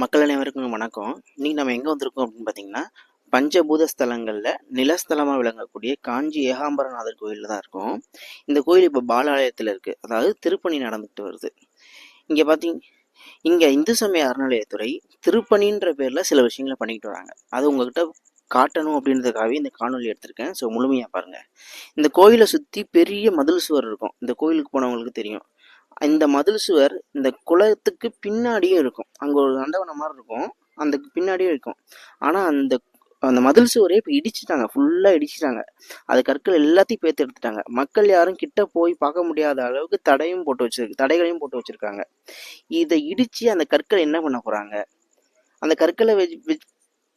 மக்கள் அனைவருக்கும் வணக்கம். இன்னைக்கு நம்ம எங்கே வந்திருக்கோம் அப்படின்னு பார்த்தீங்கன்னா பஞ்சபூத ஸ்தலங்களில் நிலஸ்தலமாக விளங்கக்கூடிய காஞ்சி ஏகாம்பரநாதர் கோயிலில் தான் இருக்கும். இந்த கோயில் இப்போ பாலாலயத்தில் இருக்குது அதாவது திருப்பணி நடந்துகிட்டு வருது. இங்கே பார்த்தீங்க இங்கே இந்து சமய அறநிலையத்துறை திருப்பணின்ற பேரில் சில விஷயங்களை பண்ணிக்கிட்டு வராங்க. அது உங்ககிட்ட காட்டணும் அப்படின்றதுக்காகவே இந்த காணொலி எடுத்திருக்கேன். ஸோ முழுமையாக பாருங்கள் இந்த கோயிலை சுற்றி பெரிய மதில் சுவர் இருக்கும். இந்த கோயிலுக்கு போனவங்களுக்கு தெரியும். இந்த மதில் சுவர் இந்த குளத்துக்கு பின்னாடியும் இருக்கும். அங்கே ஒரு நந்தவனம் மாதிரி இருக்கும். அந்த பின்னாடியும் இருக்கும். ஆனால் அந்த அந்த மதில் சுவரே இப்போ இடிச்சிட்டாங்க. ஃபுல்லாக இடிச்சிட்டாங்க. அது கற்கள் எல்லாத்தையும் பேத்து எடுத்துட்டாங்க. மக்கள் யாரும் கிட்ட போய் பார்க்க முடியாத அளவுக்கு தடையும் போட்டு வச்சிருக்கு தடைகளையும் போட்டு வச்சிருக்காங்க. இதை இடித்து அந்த கற்களை என்ன பண்ண போகிறாங்க அந்த கற்களை வெ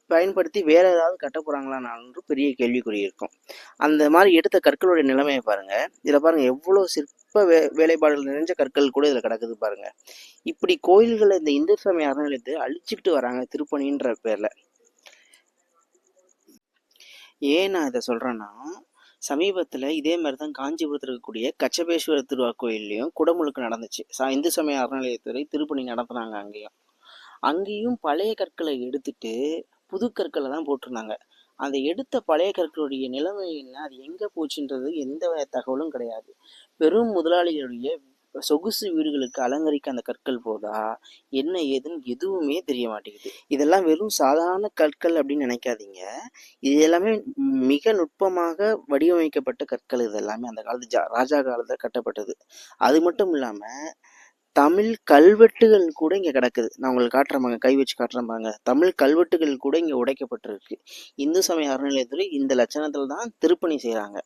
பயன்படுத்தி வேற ஏதாவது கட்ட போறாங்களான்னு பெரிய கேள்விக்குறி இருக்கும். அந்த மாதிரி எடுத்த கற்களுடைய நிலைமையை பாருங்க. இதில் பாருங்க எவ்வளோ சிற்ப வே வேலைப்பாடுகள் நிறைஞ்ச கற்கள் கூட இதில் கிடக்குது பாருங்க. இப்படி கோயில்களை இந்த இந்து சமய அறநிலையத்தை அழிச்சுக்கிட்டு வராங்க திருப்பணின்ற பேர்ல. ஏன் நான் இதை சொல்றேன்னா சமீபத்தில் இதே மாதிரி தான் காஞ்சிபுரத்தில் இருக்கக்கூடிய கச்சபேஸ்வர திருவா கோயில்லையும் குடமுழுக்கு நடந்துச்சு. இந்து சமய அறநிலையத்துறை திருப்பணி நடத்துனாங்க அங்கேயும். அங்கேயும் பழைய கற்களை எடுத்துட்டு புது கற்களை தான் போட்டிருந்தாங்க. அந்த எடுத்த பழைய கற்களுடைய நிலைமை என்ன? அது எங்கே போச்சுன்றது எந்த தகவலும் கிடையாது. பெரும் முதலாளிகளுடைய சொகுசு வீடுகளுக்கு அலங்கரிக்க அந்த கற்கள் போதா? என்ன ஏதுன்னு எதுவுமே தெரிய மாட்டேங்குது. இதெல்லாம் வெறும் சாதாரண கற்கள் அப்படின்னு நினைக்காதீங்க. இது எல்லாமே மிக நுட்பமாக வடிவமைக்கப்பட்ட கற்கள். இது எல்லாமே அந்த காலத்து ஜா ராஜா காலத்தில் கட்டப்பட்டது. அது மட்டும் இல்லாமல் தமிழ் கல்வெட்டுகள் கூட இங்கே கிடக்குது. நான் உங்களுக்கு காட்டுறேன் கை வச்சு காட்டுறேன் பாருங்க. தமிழ் கல்வெட்டுகள் கூட இங்கே உடைக்கப்பட்டிருக்கு. இந்து சமய அறநிலையத்துறை இந்த லட்சணத்தில் தான் திருப்பணி செய்கிறாங்க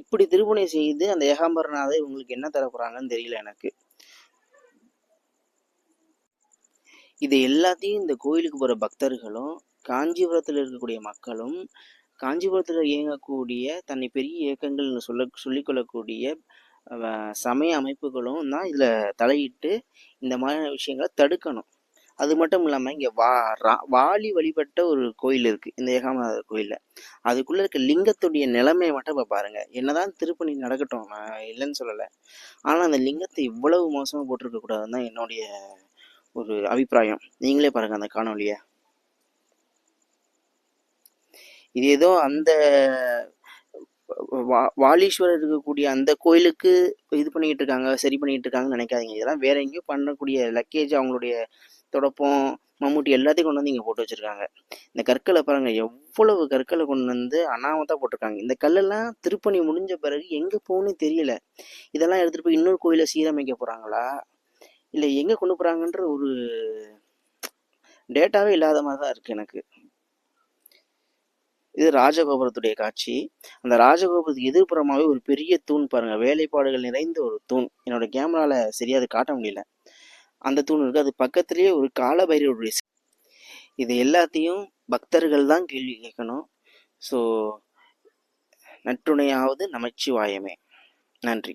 இப்படி திருப்பணி செய்து அந்த ஏகாம்பரநாதை இவங்களுக்கு என்ன தரப்போகிறாங்கன்னு தெரியல எனக்கு. இது எல்லாத்தையும் இந்த கோயிலுக்கு போகிற பக்தர்களும் காஞ்சிபுரத்தில் இருக்கக்கூடிய மக்களும் காஞ்சிபுரத்தில் இயங்கக்கூடிய தன்னை பெரிய இயக்கங்கள்னு சொல்ல சொல்லிக்கொள்ளக்கூடிய சமய அமைப்புகளும் தான் இதில் தலையிட்டு இந்த மாதிரியான விஷயங்களை தடுக்கணும். அது மட்டும் இல்லாமல் இங்கே வா வாலி வழிபட்ட ஒரு கோயில் இருக்குது இந்த ஏகாமநாதர் கோயிலில். அதுக்குள்ளே இருக்க லிங்கத்துடைய நிலைமையை மட்டும் இப்போ பாருங்கள் என்னதான் திருப்பணி நடக்கட்டும் நான் இல்லைன்னு சொல்லலை. ஆனால் அந்த லிங்கத்தை இவ்வளவு மோசமாக போட்டிருக்கக்கூடாதுன்னு தான் என்னுடைய ஒரு அபிப்பிராயம். நீங்களே பாருங்கள் அந்த காணொலியை இது ஏதோ அந்த வா வாலீஸ்வரர் இருக்கக்கூடிய அந்த கோயிலுக்கு இது பண்ணிக்கிட்டு இருக்காங்க சரி பண்ணிக்கிட்டு இருக்காங்கன்னு நினைக்காதீங்க. இதெல்லாம் வேற எங்கேயும் பண்ணக்கூடிய லக்கேஜ் அவங்களுடைய தொடப்பம் மம்முட்டி எல்லாத்தையும் கொண்டு வந்து இங்கே போட்டு வச்சுருக்காங்க. இந்த கற்களை பாருங்கள் எவ்வளவு கற்களை கொண்டு வந்து அனாமத்தான் போட்டிருக்காங்க. இந்த கல்லெல்லாம் திருப்பணி முடிஞ்ச பிறகு எங்கே போகணும்னு தெரியல. இதெல்லாம் எடுத்துகிட்டு போய் இன்னொரு கோயிலை சீரமைக்க போகிறாங்களா இல்லை எங்கே கொண்டு போகிறாங்கன்ற ஒரு டேட்டாவே இல்லாத மாதிரி தான் இருக்குது எனக்கு. இது ராஜகோபுரத்துடைய காட்சி. அந்த ராஜகோபுரத்துக்கு எதிர்ப்புறமாவே ஒரு பெரிய தூண் பாருங்க. வேலைப்பாடுகள் நிறைந்த ஒரு தூண். என்னோட கேமரால சரியா அதை காட்ட முடியல. அந்த தூண் இருக்கு. அது பக்கத்திலேயே ஒரு காலபைரவருடைய இது எல்லாத்தையும் பக்தர்கள் தான் கேள்வி கேட்கணும். ஸோ நற்றுணையாவது நமச்சிவாயமே. நன்றி.